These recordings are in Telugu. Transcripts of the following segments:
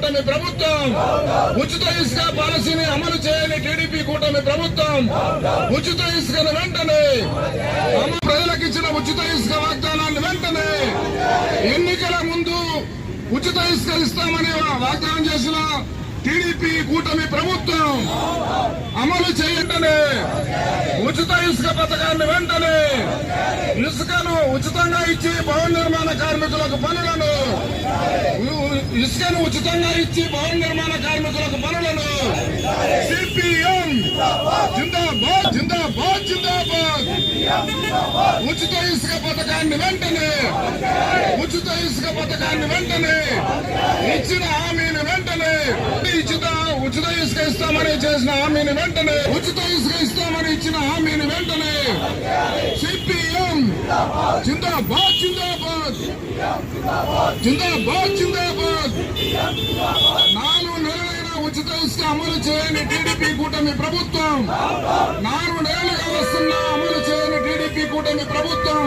కూటమి ప్రభుత్వం. ఉచిత ఇసుక పాలసీని అమలు చేయని టీడీపీ కూటమి ప్రభుత్వం. ఉచిత ఇసుకను వెంటనే ప్రజలకు ఇచ్చిన ఉచిత ఇసుక వాగ్దానాన్ని వెంటనే ఎన్నికల ముందు ఉచిత ఇసుక ఇస్తామని వాగ్దానం చేసిన టీడీపీ కూటమి ప్రభుత్వం అమలు చేయండి ఉచిత ఇసుక పథకాన్ని వెంటనే ఇసుకను ఉచితంగా ఇచ్చి భవన నిర్మాణ కార్మికులకు పనులను ఇసుకను ఉచితంగా ఇచ్చి భవన నిర్మాణ కార్మికులకు పనులను సిపిఎం జిందాబాద్ జిందాబాద్ జిందాబాద్. ఉచిత ఇసుక పథకాన్ని వెంటనే ఉచిత ఇసుక పథకాన్ని వెంటనే ఇచ్చిన హామీని వెంటనే ఇచ్చిన ఉచిత ఇసుక ఇస్తామని చేసిన హామీని వెంటనే ఉచిత ఇసుక ఇస్తామని ఇచ్చిన హామీని వెంటనే సిపిఎం జిందాబాద్ జిందాబాద్. జిందాబాద్ జిందాబాద్. నాలుగు ఉచిత ఇసుక అమలు చేయని టీడీపీ కూటమి ప్రభుత్వం. నాలుగు నెలలుగా వస్తున్న అమలు చేయని టీడీపీ కూటమి ప్రభుత్వం.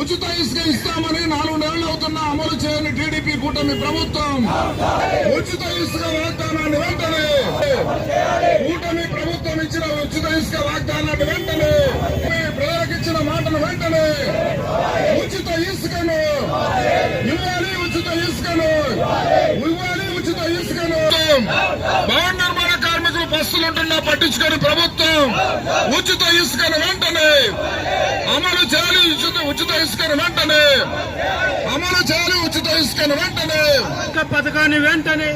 ఉచిత ఇసుక ఇస్తామని నాలుగు నెలలు అవుతున్న అమలు చేయని టీడీపీ కూటమి ప్రభుత్వం. ఉచిత ఇసుక వాగ్దానాన్ని వెంటనే కూటమి ప్రభుత్వం ఇచ్చిన ఉచిత ఇసుక వాగ్దానాన్ని వెంటనే ప్రజలకు ఇచ్చిన మాటను వెంటనే ఉచిత ఇసుకను ఇవ్వాలి ఉచిత ఇసుకను ఇవ్వాలి. ప్రభుత్వం భవన నిర్మాణ కార్మికులు బస్సులుంటున్నా పట్టించుకొని ప్రభుత్వం ఉచిత ఇసుకను వెంటనే అమలు చేయాలి. ఉచిత ఉచిత ఇసుకను వెంటనే అమలు చేయాలి. ఇసుకను వెంటనే. ఇసుక పథకాన్ని వెంటనే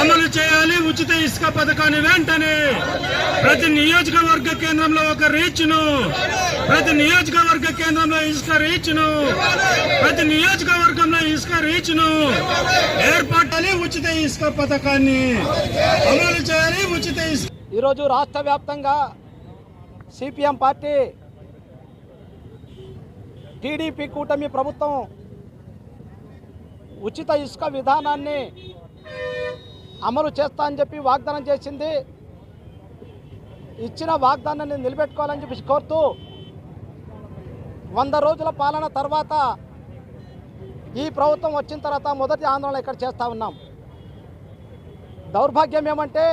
అమలు చేయాలి. ఉచిత ఇసుక పథకాన్ని వెంటనే ప్రతి నియోజకవర్గ కేంద్రంలో ఒక రీచ్ను ప్రతి నియోజకవర్గ కేంద్రంలో ఇసుక రీచ్ను ప్రతి నియోజకవర్గంలో ఇసుక రీచ్ను ఏర్పాటాలి ఉచిత ఇసుక పథకాన్ని అమలు చేయాలి. ఉచిత ఇసుక ఈరోజు రాష్ట్ర వ్యాప్తంగా సిపిఎం పార్టీ టీడీపీ కూటమి ప్రభుత్వం ఉచిత ఇసుక విధానాన్ని అమలు చేస్తా అని చెప్పి వాగ్దానం చేసింది. ఇచ్చిన వాగ్దానాన్ని నిలబెట్టుకోవాలని చెప్పి కోరుతూ వంద రోజుల పాలన తర్వాత ఈ ప్రభుత్వం వచ్చిన తర్వాత మొదటి ఆందోళన ఇక్కడ చేస్తూ ఉన్నాం. దౌర్భాగ్యం ఏమంటే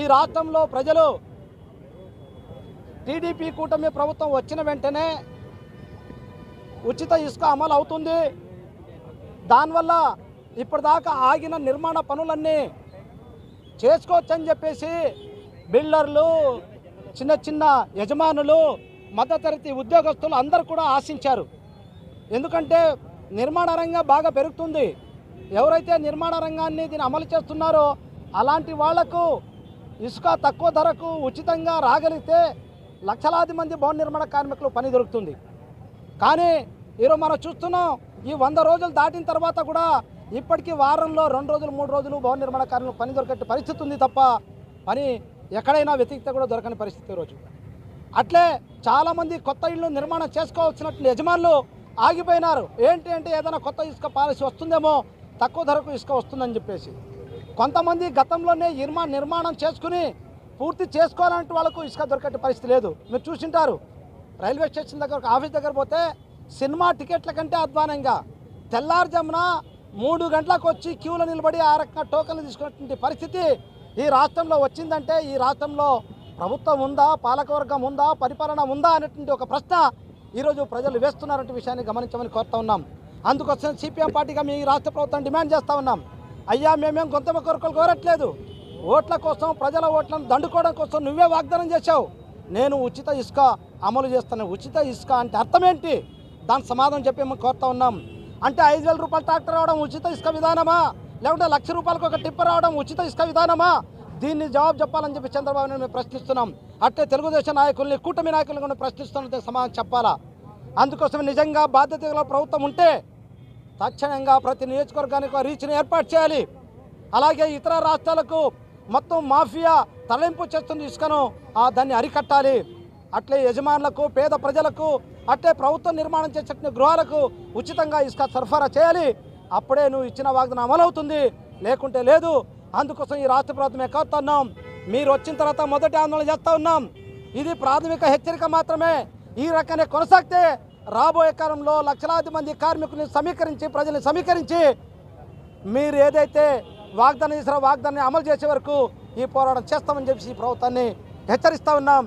ఈ రాష్ట్రంలో ప్రజలు టీడీపీ కూటమి ప్రభుత్వం వచ్చిన వెంటనే ఉచిత ఇసుక అమలు అవుతుంది. దానివల్ల ఇప్పటిదాకా ఆగిన నిర్మాణ పనులన్నీ చేసుకోవచ్చని చెప్పేసి బిల్డర్లు చిన్న చిన్న యజమానులు మధ్యతరగతి ఉద్యోగస్తులు అందరూ కూడా ఆశించారు. ఎందుకంటే నిర్మాణ రంగం బాగా పెరుగుతుంది. ఎవరైతే నిర్మాణ రంగాన్ని దీన్ని అమలు చేస్తున్నారో అలాంటి వాళ్ళకు ఇసుక తక్కువ ధరకు ఉచితంగా రాగలిగితే లక్షలాది మంది భవన నిర్మాణ కార్మికులు పని దొరుకుతుంది. కానీ ఈరోజు మనం చూస్తున్నాం ఈ వంద రోజులు దాటిన తర్వాత కూడా ఇప్పటికీ వారంలో రెండు రోజులు మూడు రోజులు భవన నిర్మాణ కార్మికులు పని దొరికే పరిస్థితి ఉంది తప్ప పని ఎక్కడైనా వెతికితే కూడా దొరకని పరిస్థితి రోజు. అట్లే చాలామంది కొత్త ఇళ్ళు నిర్మాణం చేసుకోవాల్సినట్లు యజమానులు ఆగిపోయినారు. ఏంటి అంటే ఏదైనా కొత్త ఇసుక పాలసీ వస్తుందేమో తక్కువ ధరకు ఇసుక వస్తుందని చెప్పేసి. కొంతమంది గతంలోనే నిర్మా నిర్మాణం చేసుకుని పూర్తి చేసుకోవాలంటే వాళ్ళకు ఇసుక దొరికే పరిస్థితి లేదు. మీరు చూసింటారు. రైల్వే స్టేషన్ దగ్గర ఆఫీస్ దగ్గర పోతే సినిమా టికెట్ల కంటే అధ్వానంగా. తెల్లారుజామున మూడు గంటలకు వచ్చి క్యూలో నిలబడి ఆ రకంగా టోకన్లు తీసుకున్నటువంటి పరిస్థితి ఈ రాష్ట్రంలో వచ్చిందంటే ఈ రాష్ట్రంలో ప్రభుత్వం ఉందా పాలకవర్గం ఉందా పరిపాలన ఉందా అనేటువంటి ఒక ప్రశ్న ఈరోజు ప్రజలు వేస్తున్నారంటే విషయాన్ని గమనించమని కోరుతా ఉన్నాం. అందుకోసం సిపిఎం పార్టీగా మీ రాష్ట్ర ప్రభుత్వం డిమాండ్ చేస్తూ ఉన్నాం. అయ్యా మేమేం గొంతమ కొరకలు కోరట్లేదు. ఓట్ల కోసం ప్రజల ఓట్లను దండుకోవడం కోసం నువ్వే వాగ్దానం చేశావు. నేను ఉచిత ఇసుక అమలు చేస్తాను. ఉచిత ఇసుక అంటే అర్థం ఏంటి? దానికి సమాధానం చెప్పి మేము కోరుతా ఉన్నాం. అంటే ఐదు వేల రూపాయలు ట్రాక్టర్ రావడం ఉచిత ఇసుక విధానమా? లేకుంటే లక్ష రూపాయలకు ఒక టిప్పర్ రావడం ఉచిత ఇసుక విధానమా? దీన్ని జవాబు చెప్పాలని చెప్పి చంద్రబాబు నాయుడు మేము ప్రశ్నిస్తున్నాం. అట్లే తెలుగుదేశం నాయకుల్ని కూటమి నాయకులను కూడా ప్రశ్నిస్తున్న సమాధానం చెప్పాలా? అందుకోసం నిజంగా బాధ్యత గల ప్రభుత్వం ఉంటే తక్షణంగా ప్రతి నియోజకవర్గానికి ఒక రీచ్ని ఏర్పాటు చేయాలి. అలాగే ఇతర రాష్ట్రాలకు మొత్తం మాఫియా తరలింపు చేస్తున్న ఇసుకను ఆ దాన్ని అరికట్టాలి. అట్లే యజమానులకు పేద ప్రజలకు అట్లే ప్రభుత్వం నిర్మాణం చేసిన గృహాలకు ఉచితంగా ఇసుక సరఫరా చేయాలి. అప్పుడే నువ్వు ఇచ్చిన వాగ్దానం అమలవుతుంది. లేకుంటే లేదు. అందుకోసం ఈ రాష్ట్ర ప్రభుత్వం ఎక్కవుతున్నాం మీరు వచ్చిన తర్వాత మొదటి ఆందోళన చేస్తూ ఉన్నాం. ఇది ప్రాథమిక హెచ్చరిక మాత్రమే. ఈ రకంగా కొనసాగితే రాబోయే కాలంలో లక్షలాది మంది కార్మికుల్ని సమీకరించి ప్రజల్ని సమీకరించి మీరు ఏదైతే వాగ్దానం చేసారో వాగ్దానాన్ని అమలు చేసే వరకు ఈ పోరాటం చేస్తామని చెప్పి ఈ ప్రభుత్వాన్ని హెచ్చరిస్తూ ఉన్నాం.